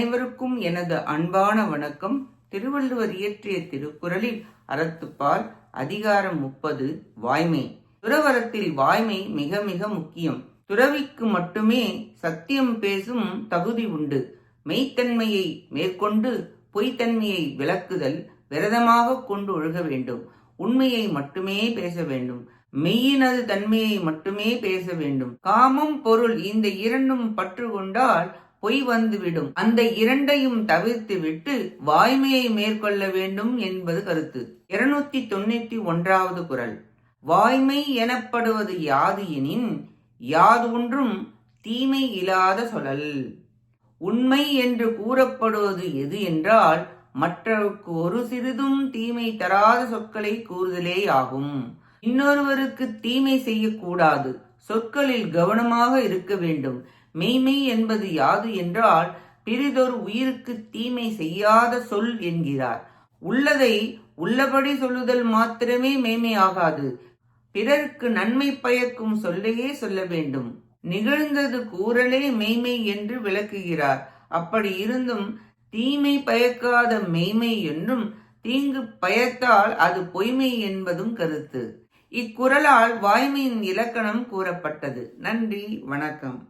அனைவருக்கும் எனது அன்பான வணக்கம். திருவள்ளுவர் இயற்றிய திருக்குறளில் அறத்துப்பால் அதிகாரம் முப்பது வாய்மை. துறவரத்தில் வாய்மை மிக மிக முக்கியம். துறவிக்கு மட்டுமே சத்தியம் பேசும் தகுதி உண்டு. மெய்த்தன்மையை மேற்கொண்டு பொய்த்தன்மையை விளக்குதல் விரதமாக கொண்டு ஒழுக வேண்டும். உண்மையை மட்டுமே பேச வேண்டும். மெய்யினது தன்மையை மட்டுமே பேச வேண்டும். காமம் பொருள் இந்த இரண்டும் பற்று கொண்டால் பொய் வந்துவிடும். அந்த இரண்டையும் தவிர்த்து விட்டு வாய்மையை மேற்கொள்ள வேண்டும் என்பது கருத்து. இருநூத்தி தொண்ணூத்தி ஒன்றாவது குரல். வாய்மை எனப்படுவது யாது எனின் யாது ஒன்றும் தீமை இல்லாத சொல்லல். உண்மை என்று கூறப்படுவது எது என்றால் மற்றவருக்கு ஒரு சிறிதும் தீமை தராத சொற்களை கூறுதலே ஆகும் இன்னொருவருக்கு தீமை செய்யக்கூடாது. சொற்களில் கவனமாக இருக்க வேண்டும். மெய்மை என்பது யாது என்றால் பிறிதொரு உயிருக்கு தீமை செய்யாத சொல் என்கிறார். உள்ளதை உள்ளபடி சொல்லுதல் மாத்திரமே மெய்மை ஆகாது. பிறருக்கு நன்மை பயக்கும் சொல்லையே சொல்ல வேண்டும். நிகழ்ந்தது கூறலே மெய்மை என்று விளக்குகிறார். அப்படி இருந்தும் தீமை பயக்காத மெய்மை என்றும் தீங்கு பயத்தால் அது பொய்மை என்பதும் கருத்து. இக்குறளால் வாய்மையின் இலக்கணம் கூறப்பட்டது. நன்றி வணக்கம்.